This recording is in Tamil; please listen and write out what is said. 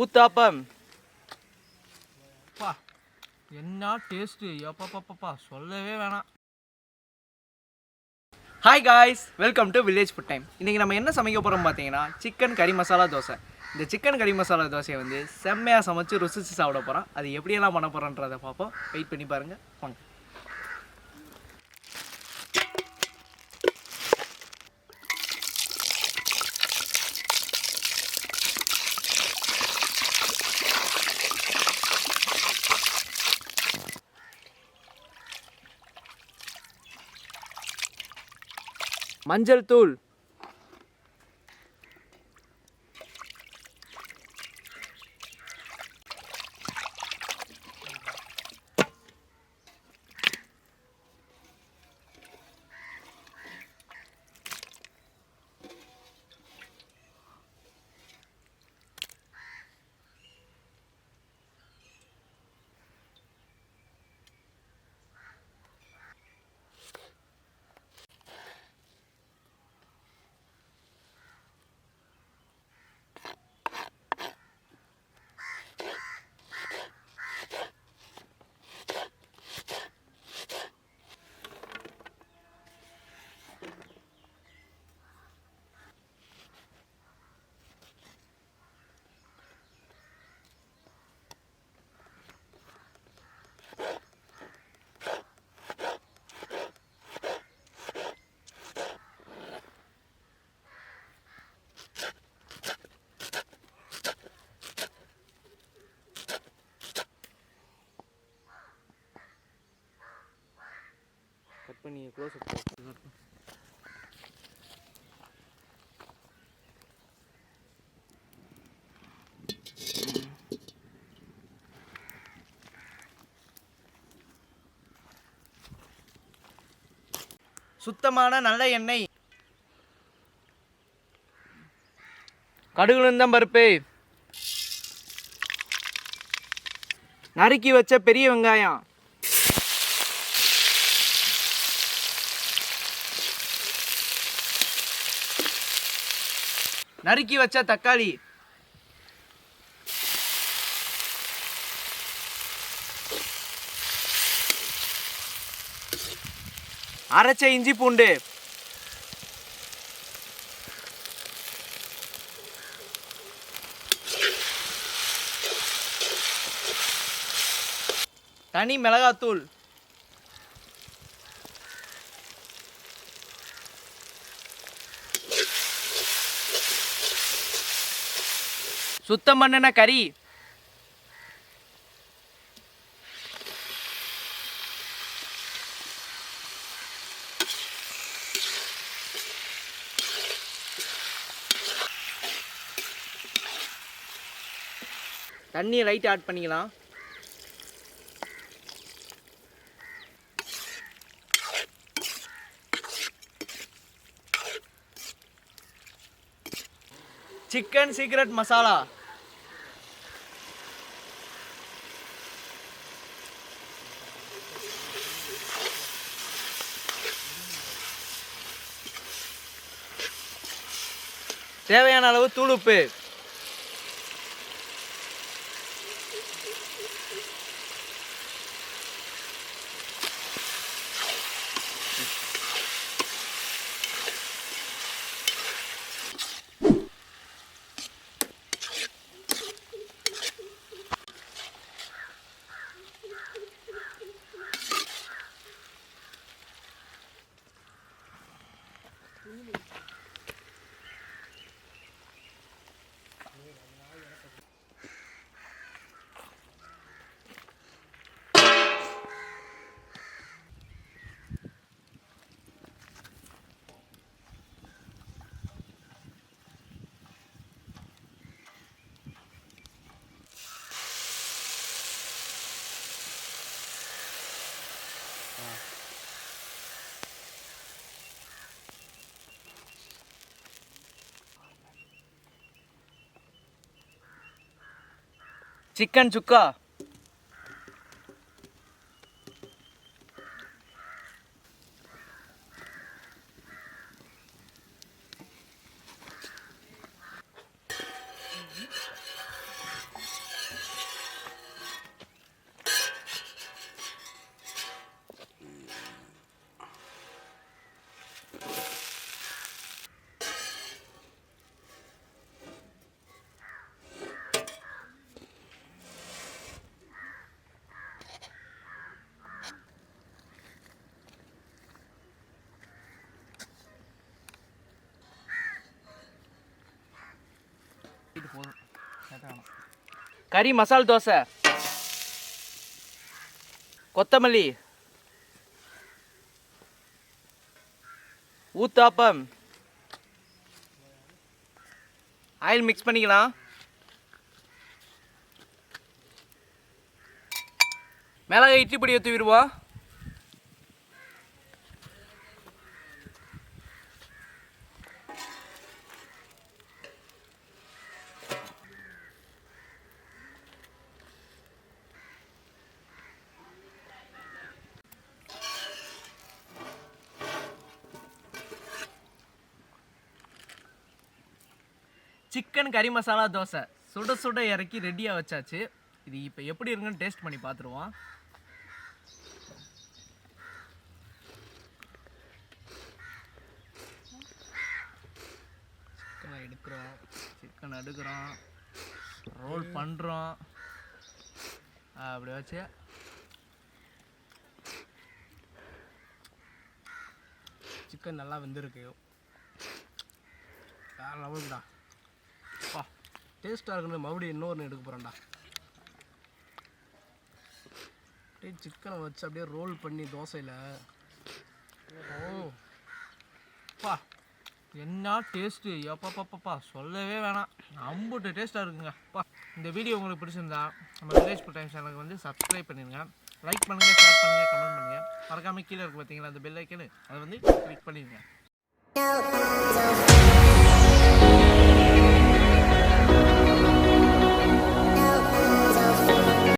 ஊத்தாப்பம். அப்பா என்ன டேஸ்ட்டு எப்பப்பப்பப்பா சொல்லவே வேணாம். Hi guys welcome to village food time இன்றைக்கி நம்ம என்ன சமைக்க போகிறோம் பார்த்தீங்கன்னா சிக்கன் கறி மசாலா தோசை. இந்த சிக்கன் கறி மசாலா தோசையை வந்து செம்மையாக சமைச்சு ருசிச்சு சாப்பிட போகிறோம் அது எப்படியெல்லாம் பண்ண போகிறோன்றதை பார்ப்போம். வெயிட் பண்ணி பாருங்கள் வாங்க. மஞ்சள் தூள் கட் பண்ணி க்ளோஸ் சுத்தமான நல்ல எண்ணெய். கடுகுளுந்தம் பருப்பு. நறுக்கி வச்ச பெரிய வெங்காயம். நறுக்கி வச்ச தக்காளி. அரைச்ச இஞ்சி பூண்டு. தனி மிளகாத்தூள். சுத்தம் பண்ணின கறி. தண்ணியை லைட் ஆட் பண்ணிக்கலாம். Chicken secret masala. தேவையான அளவு தூள் உப்பு சிக்கன் கறி மசால் தோசை. கொத்தமல்லி. ஊத்தாப்பம். ஆயில் மிக்ஸ் பண்ணிக்கலாம். மிளகாய் இட்லி பொடி ஊற்றி விடுவோம். சிக்கன் கறி மசாலா தோசை. சுட சுட இறக்கி ரெடியாக வச்சாச்சு. இது இப்போ எப்படி இருக்குன்னு டேஸ்ட் பண்ணி பார்த்துருவோம் சிக்கனை எடுக்கிறோம். சிக்கன் எடுக்கிறோம் ரோல் பண்ணுறோம் அப்படி வச்சு. சிக்கன் நல்லா வெந்திருக்கு. வேற லெவலுக்குடா டேஸ்ட்டாக இருக்குன்னு மறுபடியும் இன்னொன்று எடுக்க போகிறேன்டா அப்படியே சிக்கனை வச்சு அப்படியே ரோல் பண்ணி தோசையில். ஓ. என்ன டேஸ்ட்டு எப்பப்பப்பப்பா சொல்லவே வேணாம். அம்புட்டு டேஸ்ட்டாக இருக்குங்கப்பா இந்த வீடியோ உங்களுக்கு பிடிச்சிருந்தா நம்ம வில்லேஜ் ஃபுட் டைம் சேனலுக்கு வந்து சப்ஸ்கிரைப் பண்ணிடுங்க லைக் பண்ணுங்கள் ஷேர் பண்ணுங்கள் கமெண்ட் பண்ணுங்கள் மறக்காமல் கீழே இருக்கு பார்த்தீங்களா அந்த பெல் ஐக்கனு அதை வந்து கிளிக் பண்ணிடுங்க